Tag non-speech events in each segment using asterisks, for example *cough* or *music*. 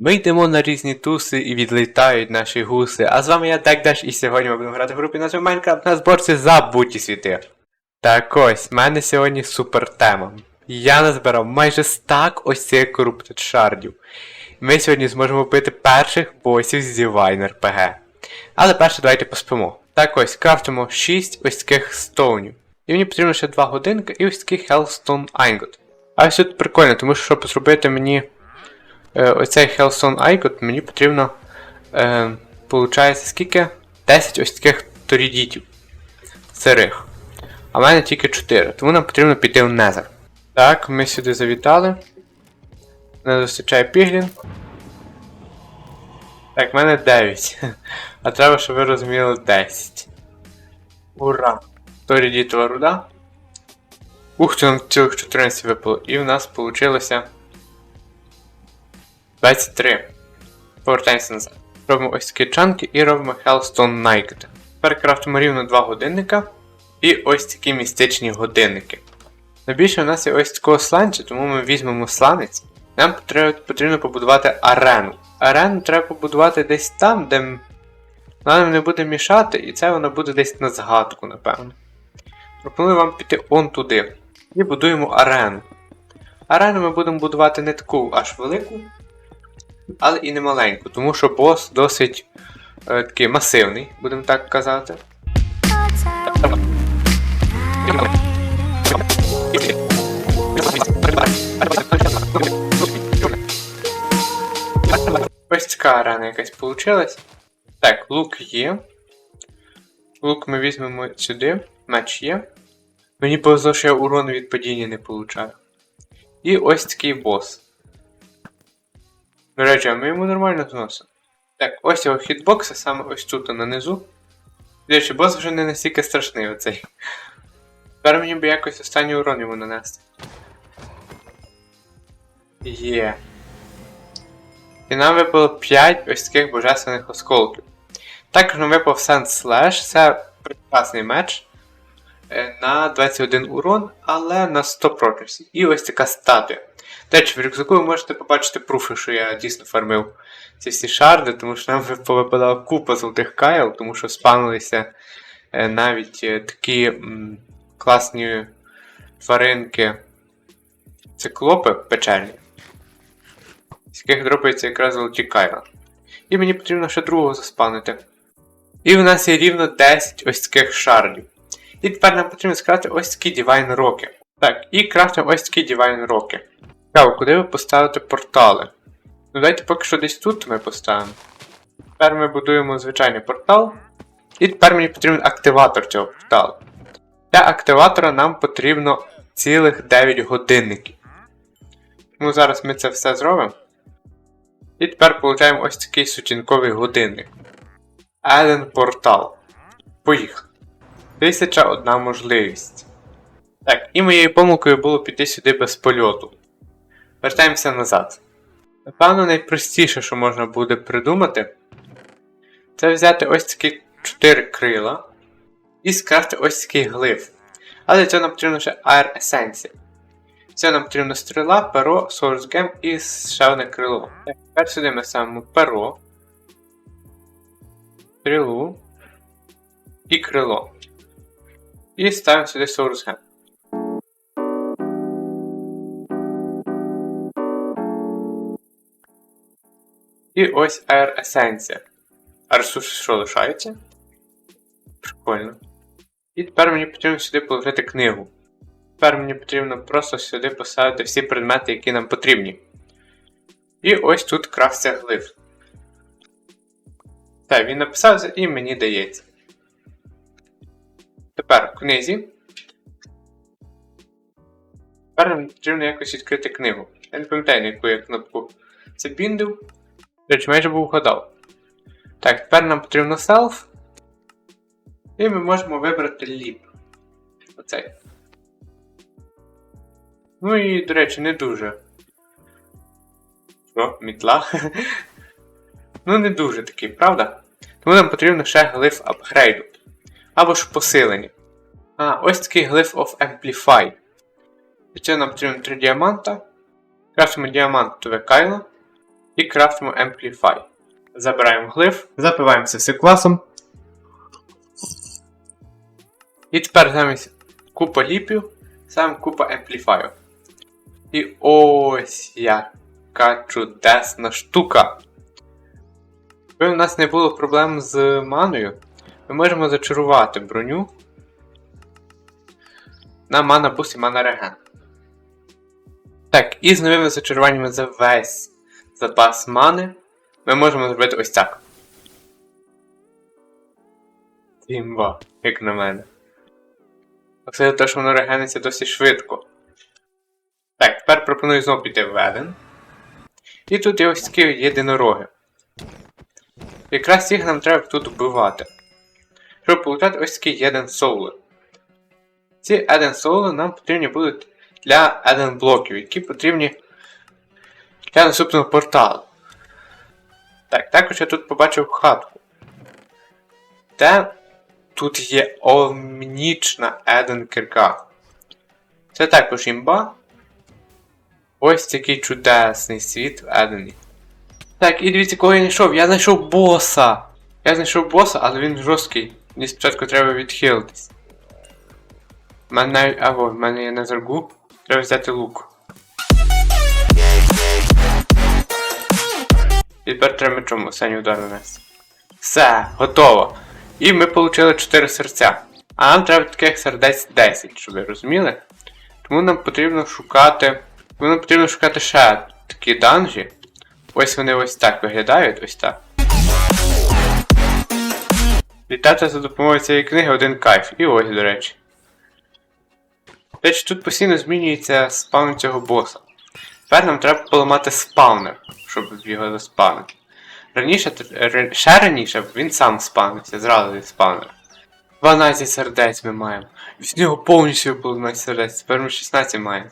Ми йдемо на різні туси і відлітають наші гуси. А з вами я Декдеш, і сьогодні ми будемо грати в групі назви Майнкрафт на зборці забуті світи. Так ось, в мене сьогодні супер тема. Я назбирав майже стак ось цих корруптед шардів. Ми сьогодні зможемо вбити перших босів з Divine RPG. Але перше давайте поспимо. Так ось, крафтимо 6 ось таких стоунів. І мені потрібно ще 2 годинки і ось такий Hellstone Ingot. А ось тут прикольно, тому що щоб зробити мені оцей Hellstone Icon, мені потрібно. Е, получається скільки? 10 ось таких торідітів. Сирих. А в мене тільки 4, тому нам потрібно піти в Незер. Так, ми сюди завітали. Не зустрічає Піглін. Так, в мене 9. *laughs* А треба, щоб ви розуміли 10. Ура! Торідітова руда. Ух, це нам цілих 14 випало. І в нас вийшло 23. Повертаємося назад. Робимо ось такі чанки і робимо Hellstone Naked. Тепер крафтимо рівно 2 годинника. І ось такі містичні годинники. Найбільше у нас є ось такого сланця, тому ми візьмемо сланець. Нам потрібно побудувати арену. Арену треба побудувати десь там, де вона нам не буде мішати, і це вона буде десь на згадку, напевно. Пропоную вам піти он туди. І будуємо арену. Арену ми будемо будувати не таку аж велику, але і не маленьку, тому що бос досить е, такий масивний, будемо так казати. Ось така арена якась получилась. Так, лук є. Лук ми візьмемо сюди. Меч є. Мені повезло, що я урон від падіння не получаю. І ось такий бос. До речі, а ми йому нормально зносимо. Так, ось його хітбокси саме ось тут нанизу. До речі, бос вже не настільки страшний оцей. Тепер мені би якось останній урон йому нанести. Є. І нам випало 5 ось таких божественних осколків. Також нам випав Sand Slash, це прекрасний меч е, на 21 урон, але на 100 прочності. І ось така статуя. Речі, в рюкзаку ви можете побачити пруфи, що я дійсно фармив ці всі шарди, тому що нам *laughs* повипадала купа золотих кайл, тому що спавнилися е, навіть е, такі класні тваринки циклопи печерні, з яких дропаються якраз золоті кайла. І мені потрібно ще другого заспавнити. І в нас є рівно 10 ось таких шардів. І тепер нам потрібно скрафти ось такі Divine Роки. Так, і крафтимо ось такі Divine Роки. Цікаво, куди ви поставите портали? Ну давайте поки що десь тут ми поставимо. Тепер ми будуємо звичайний портал. І тепер мені потрібен активатор цього порталу. Для активатора нам потрібно цілих 9 годинників. Тому зараз ми це все зробимо. І тепер получаємо ось такий сутінковий годинник. Один портал. Поїхали. Тисяча одна можливість. Так, і моєю помилкою було піти сюди без польоту. Вертаємося назад. Напевно, найпростіше, що можна буде придумати, це взяти ось такі 4 крила і скрафти ось такий глиф. Але для цього нам потрібно ще Air Essence. Це нам потрібно стріла, перо, Source Gem і ще одне крило. Тепер сюди ми ставимо перо, стрілу і крило. І ставимо сюди Source Gem. І ось Air Essence. А ресурси що лишаються? Прикольно. І тепер мені потрібно сюди положити книгу. Тепер мені потрібно просто сюди поставити всі предмети, які нам потрібні. І ось тут крафтся глиф. Так, він написався і мені дається. Тепер в книзі. Тепер нам потрібно якось відкрити книгу. Я не пам'ятаю, на яку я кнопку це біндив. До речі, майже був вгадав. Так, тепер нам потрібно self. І ми можемо вибрати ліп. Оцей. Ну і, до речі, не дуже. Що, мітла? *laughs* ну, не дуже такий, правда? Тому нам потрібно ще глиф апгрейду. Або ж посилення. А, ось такий глиф of Amplify. Цього нам потрібно 3 діаманта. Крафтимо діамантове кайло. І крафтимо Amplify. Забираємо глиф, запиваємо це все класом. І тепер замість купа ліпів, сам купа Amplify. І ось яка чудесна штука. Якби у нас не було проблем з маною, ми можемо зачарувати броню на мана буст і мана реген. Так, і з новими зачаруваннями за весь запас мани ми можемо зробити ось так. Імба, як на мене. Оце те, що воно регениться досить швидко. Так, тепер пропоную знову піти в Еден. І тут є ось такі єдинороги. Якраз їх нам треба тут вбивати. Щоб отримати ось такий Eden Soul. Ці Eden Soul нам потрібні будуть для Eden блоків, які потрібні для наступного порталу. Так, також я тут побачив хатку. Де тут є омнічна Eden кирка. Це також імба. Ось такий чудесний світ в Едені. Так, і дивіться, кого я знайшов. Я знайшов боса. Я знайшов боса, але він жорсткий. Мені спочатку треба відхилитись. У мене навіть. Або, в мене є назаргу. Треба взяти лук. І тепер треба мечом останній удар нанести. Все, готово. І ми отримали 4 серця. А нам треба таких сердець 10, щоб ви розуміли. Тому нам потрібно шукати. Тому нам потрібно шукати ще такі данжі. Ось вони ось так виглядають, ось так. Літати за допомогою цієї книги один кайф. І ось, до речі. Речі, тут постійно змінюється спаун цього боса. Тепер нам треба поламати спаунер, щоб його заспавнити. Раніше, ще раніше він сам спавнився, зразу від спаунера. 12 сердець ми маємо. З нього повністю випало 12 сердець, тепер ми 16 маємо.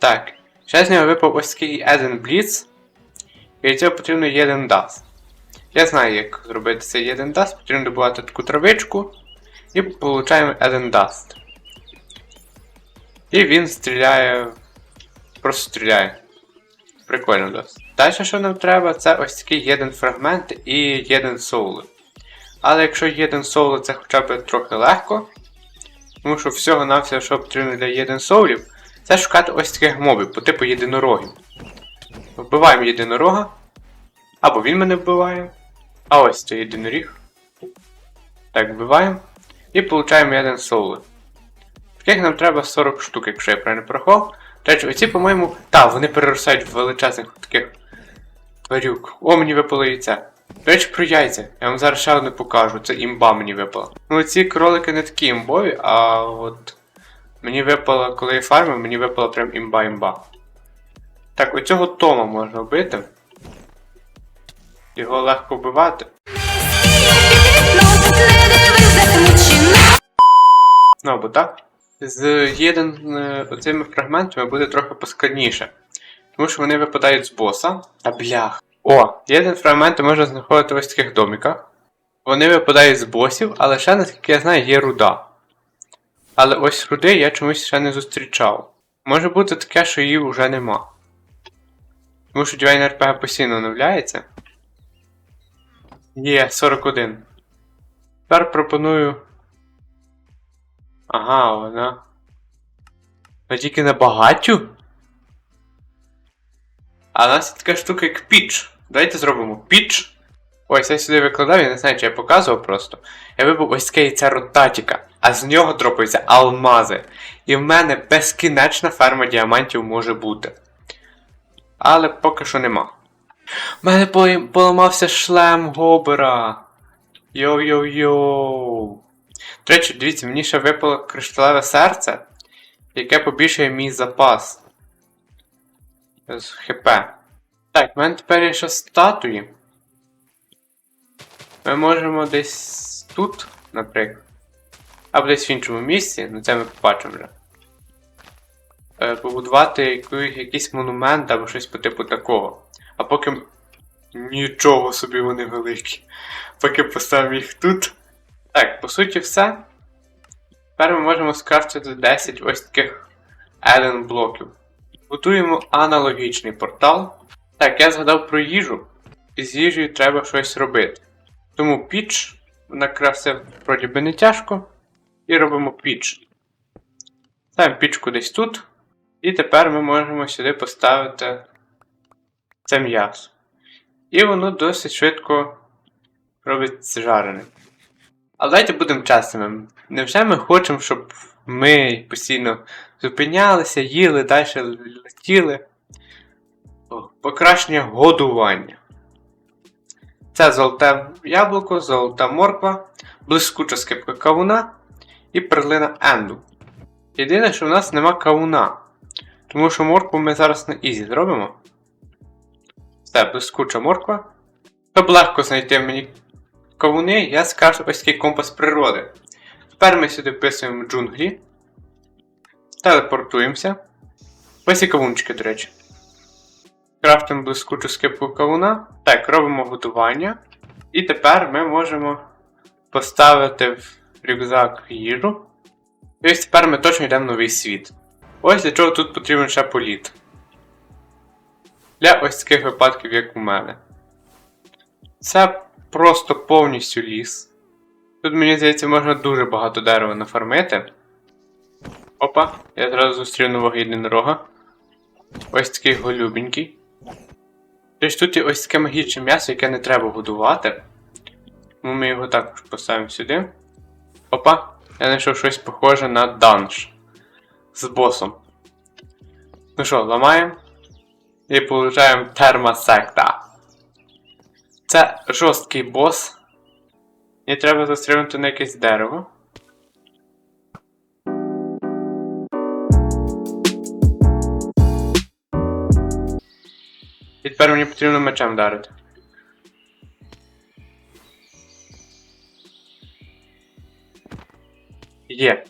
Так. Ще з нього випав ось такий Eden Blitz. І від цього потрібно Eden Dust. Я знаю, як зробити цей Eden Dust. Потрібно добувати таку травичку. І получаємо Eden Dust. І він стріляє. Просто стріляє. Прикольно досить. Далі, що нам треба, це ось такий єдин фрагмент і єдин соул. Але якщо єдин соул це хоча б трохи легко. Тому що всього-навсього, що потрібно для єдин соулів, це шукати ось таких мобів, по типу єдинорогів. Вбиваємо єдинорога. Або він мене вбиває. А ось це єдиноріг. Так, вбиваємо. І получаємо один соул. Таких нам треба 40 штук, якщо я правильно порахував. Речі, оці, по-моєму. Так, вони переростають в величезних таких тварюк. О, мені випало яйце. До речі, про яйця. Я вам зараз ще одне покажу. Це імба мені випала. Ну, ці кролики не такі імбові, а от. Мені випало, коли я фармив, мені випала прям імба-імба. Так, оцього Тома можна вбити. Його легко вбивати. Ну або так. З єдин е, оцими фрагментами буде трохи поскладніше. Тому що вони випадають з боса. Та блях. О, єдин фрагменти можна знаходити в ось таких домиках. Вони випадають з босів, але ще, наскільки я знаю, є руда. Але ось руди я чомусь ще не зустрічав. Може бути таке, що її вже нема. Тому що Divine RPG постійно оновляється. Є 41. Тепер пропоную. Ага, вона. Вона тільки на багаттю? А у нас є така штука, як піч. Давайте зробимо піч. Ось я сюди викладав, я не знаю, чи я показував просто. Я вибив ось таке яйце ротатіка, а з нього дропаються алмази. І в мене безкінечна ферма діамантів може бути. Але поки що нема. У мене поламався шлем Гобера. Йоу-йоу-йоу. До речі, дивіться, мені ще випало кришталеве серце, яке побільшує мій запас. З ХП. Так, в мене тепер є ще статуї. Ми можемо десь тут, наприклад. Або десь в іншому місці, ну це ми побачимо вже. Е, побудувати якийсь монумент або щось по типу такого. А поки. Нічого собі вони великі. Поки поставимо їх тут. Так, по суті, все. Тепер ми можемо скрафтити 10 ось таких Eden блоків. Будуємо аналогічний портал. Так, я згадав про їжу. І з їжею треба щось робити. Тому піч, накрасив вроді би не тяжко. І робимо піч. Ставимо пічку десь тут. І тепер ми можемо сюди поставити це м'ясо. І воно досить швидко робить жарене. Але давайте будемо чесними. Невже ми хочемо, щоб ми постійно зупинялися, їли, далі летіли? Покращення годування. Це золоте яблуко, золота морква, блискуча скипка кавуна і перлина енду. Єдине, що в нас нема кавуна. Тому що моркву ми зараз на ізі зробимо. Це блискуча морква. Щоб легко знайти мені кавуни, я скажу ось такий компас природи. Тепер ми сюди вписуємо джунглі. Телепортуємося. Ось і кавунчики, до речі. Крафтимо блискучу скипку кавуна. Так, робимо готування. І тепер ми можемо поставити в рюкзак їжу. І ось тепер ми точно йдемо в новий світ. Ось для чого тут потрібен ще політ. Для ось таких випадків, як у мене. Це просто повністю ліс. Тут, мені здається, можна дуже багато дерева нафармити. Опа, я зразу зустрів нового єдинорога. Ось такий голюбенький. Тож тут є ось таке магічне м'ясо, яке не треба годувати. Тому ми його також поставимо сюди. Опа, я знайшов щось похоже на данж. З босом. Ну що, ламаємо. І получаємо термосекта. Це жорсткий бос. І треба застрибнути на якесь дерево. І тепер мені потрібно мечем вдарити. Є.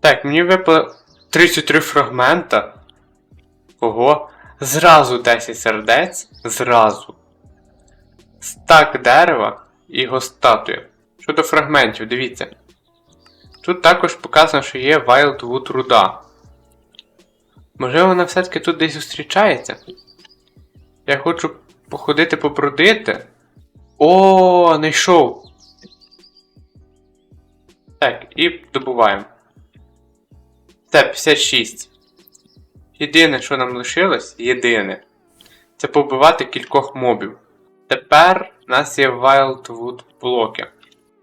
Так, мені випало 33 фрагмента. Ого. Зразу 10 сердець. Зразу. Стак дерева і його статуя. Щодо фрагментів, дивіться. Тут також показано, що є Wildwood руда. Можливо, вона все-таки тут десь зустрічається. Я хочу походити побродити. О, знайшов! Так, і добуваємо. Це 56. Єдине, що нам лишилось, єдине. Це побивати кількох мобів. Тепер у нас є Wildwood блоки.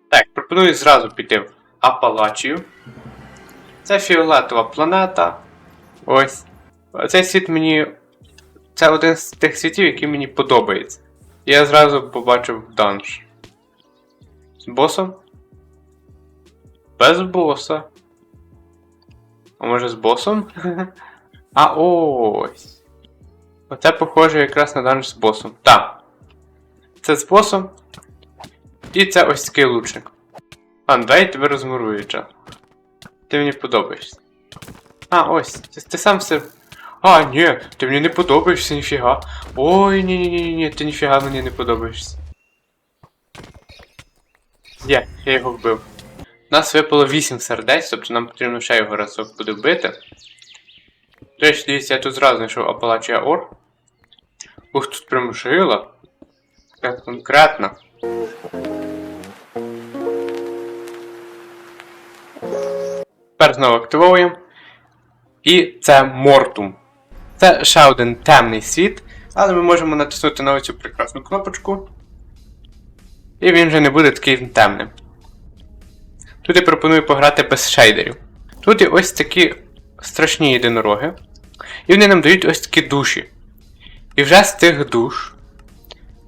Так, пропоную зразу піти в Апалачію. Це фіолетова планета. Ось. Цей світ мені. Це один з тих світів, який мені подобається. Я зразу побачив данж. З босом? Без боса. А може з босом? *laughs* А ось. Оце похоже якраз на данж з босом. Так. Це з босом. І це ось такий лучник. А, давай тебе розмурую, чел. Ти мені подобаєшся. А, ось, ти, ти сам все. А, ні, ти мені не подобаєшся, ніфіга. Ой, ні ні ні ні ти ніфіга мені не подобаєшся. Є, я його вбив. Нас випало 8 сердець, тобто нам потрібно ще його разок буде вбити. До речі, дивіться, я тут зразу знайшов Апалачія Ор. Ух, тут прям жила. Така конкретна. Тепер знову активовуємо. І це Мортум. Це ще один темний світ, але ми можемо натиснути на цю прекрасну кнопочку. І він вже не буде таким темним. Тут я пропоную пограти без шейдерів. Тут є ось такі страшні єдинороги. І вони нам дають ось такі душі. І вже з тих душ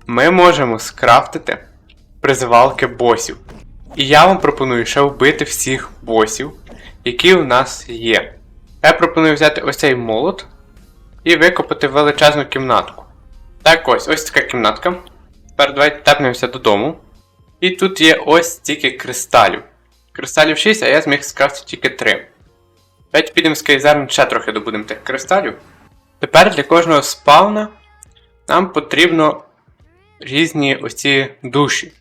ми можемо скрафтити призивалки босів. І я вам пропоную ще вбити всіх босів, які у нас є. Я пропоную взяти ось цей молот і викопати величезну кімнатку. Так ось, ось така кімнатка. Тепер давайте тепнемося додому. І тут є ось стільки кристалів. Кристалів 6, а я зміг скрафтити тільки 3. Давайте підемо з кейзерн ще трохи добудемо тих кристалів. Тепер для кожного спавна нам потрібно різні оці душі.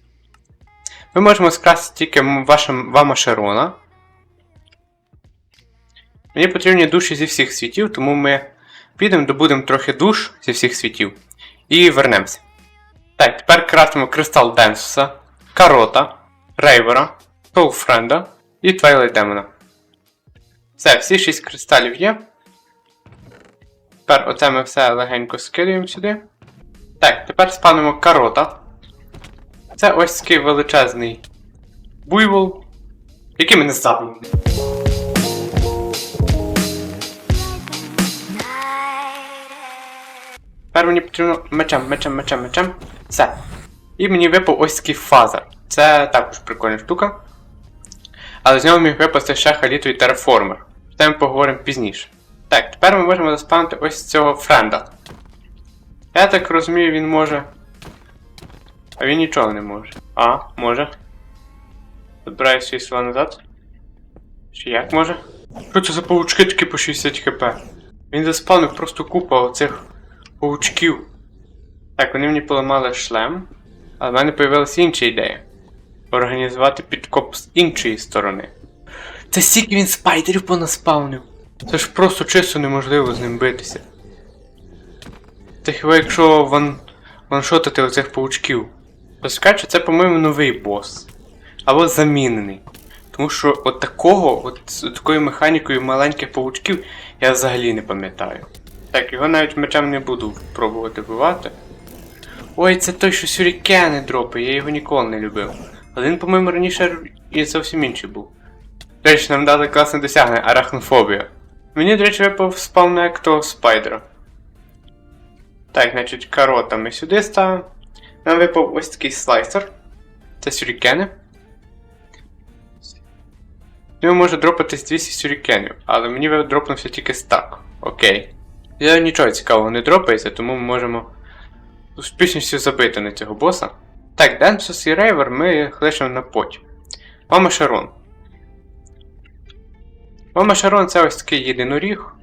Ми можемо скрафтити тільки вашим, вама Шерона. Мені потрібні душі зі всіх світів, тому ми підемо добудемо трохи душ зі всіх світів. І вернемося. Так, тепер крафтимо кристал Денсуса, Карота, Рейвера, Соулфренда і Твайлайт Демона. Все, всі 6 кристалів є. Тепер оце ми все легенько скидуємо сюди. Так, тепер спанимо Карота. Це ось такий величезний буйвол, який мене забив. Тепер мені потрібно мечем, мечем, мечем, мечем. Все. І мені випав ось такий фазер. Це також прикольна штука. Але з нього міг випасти ще халітовий тераформер. Про це ми поговоримо пізніше. Так, тепер ми можемо заспавнити ось цього френда. Я так розумію, він може. А він нічого не може. А, може. Відбираю свої сила назад. Чи як може? Що це за паучки такі по 60 хп? Він заспавнив просто купа оцих паучків. Так, вони мені поламали шлем, але в мене появилася інша ідея. Організувати підкоп з іншої сторони. Це стільки він спайдерів понаспавнив. Це ж просто чисто неможливо з ним битися. Та хіба якщо ван... ваншотити оцих паучків. Скаче, це, по-моєму, новий бос. Або замінений. Тому що от такого, от з такою механікою маленьких паучків я взагалі не пам'ятаю. Так, його навіть мечем не буду пробувати вбивати. Ой, це той, що сюрікени дропає, я його ніколи не любив. Але він, по-моєму, раніше і зовсім інший був. Речі, нам дали класне досягнення арахнофобія. Мені, до речі, випав спавн як того спайдера. Так, значить, карота ми сюди ставимо. Нам випав ось такий слайсер. Це сюрікени. Нього може дропатись 200 сюрікенів, але мені дропнувся тільки стак. Окей. Я нічого цікавого не дропається, тому ми можемо успішністю забити на цього боса. Так, Денсус і Рейвер ми лишимо на потім. Мама Шарон. Мама Шарон це ось такий єдиноріг.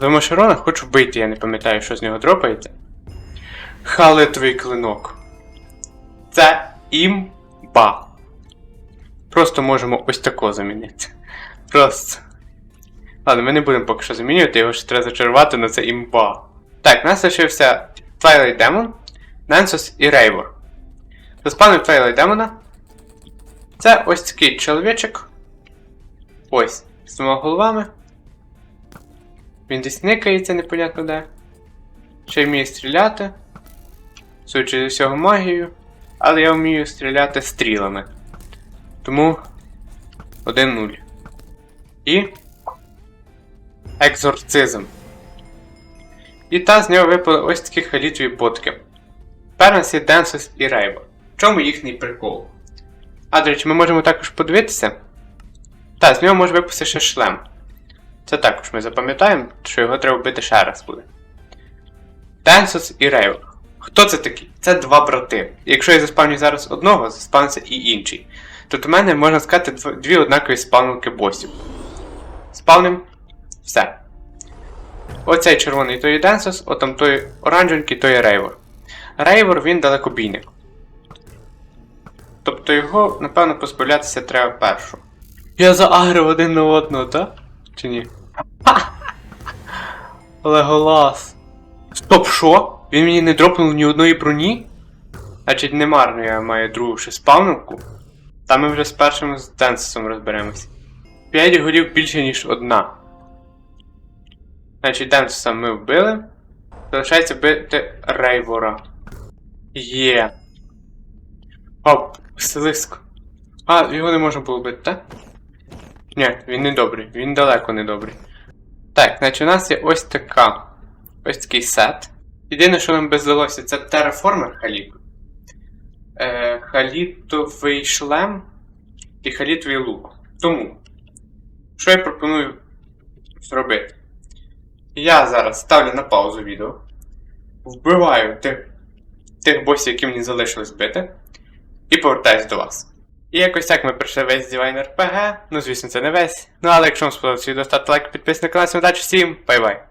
Мама Шарона хочу вбити, я не пам'ятаю, що з нього дропається. Халетовий клинок. Це імба. Просто можемо ось тако замінити. Просто. Ладно, ми не будемо поки що замінювати, його ще треба зачарувати, але це імба. Так, нас лишився Twilight Demon, Ненсус і Рейвор. Заспавнив Twilight Demon. Це ось такий чоловічок. Ось, з двома головами. Він десь никається, непонятно де. Ще вміє стріляти. Судячи з усього магією. Але я вмію стріляти стрілами. Тому 1-0. І. Екзорцизм. І та з нього випали ось такі халітові ботки. У Денсус і Рейва. В чому їхній прикол? А, до речі, ми можемо також подивитися. Та, з нього може випасти ще шлем. Це також ми запам'ятаємо, що його треба вбити ще раз буде. Денсус і Рейва. Хто це такі? Це два брати. Якщо я заспавню зараз одного, заспавниться і інший. Тут у мене можна сказати дві однакові спавнилки босів. Спавним все. Оцей червоний то є Денсус, отам той оранжевенький то є Рейвор. Рейвор він далекобійник. Тобто його, напевно, позбавлятися треба першу. Я заагрив один на одного, так? Чи ні? Леголас. Стоп, що? Він мені не дропнув ні одної броні? Значить, не марно я маю другу ще спавнивку. Та ми вже з першим з Денсусом розберемось. 5 голів більше, ніж одна. Значить, Денсуса ми вбили. Залишається вбити Рейвора. Є. Оп, Василиск. А, його не можна було вбити, так? Ні, він не добрий, він далеко не добрий. Так, значить у нас є ось така. Ось такий сет. Єдине, що нам би здалося, це тераформер халіт. Е, халітовий шлем і халітовий лук. Тому, що я пропоную зробити? Я зараз ставлю на паузу відео, вбиваю тих, тих босів, які мені залишилось бити, і повертаюсь до вас. І якось так ми пройшли весь Divine RPG. Ну, звісно, це не весь. Ну але якщо вам сподобався відео, ставте лайк, підписуйтесь на канал, всім удачі, всім бай-бай!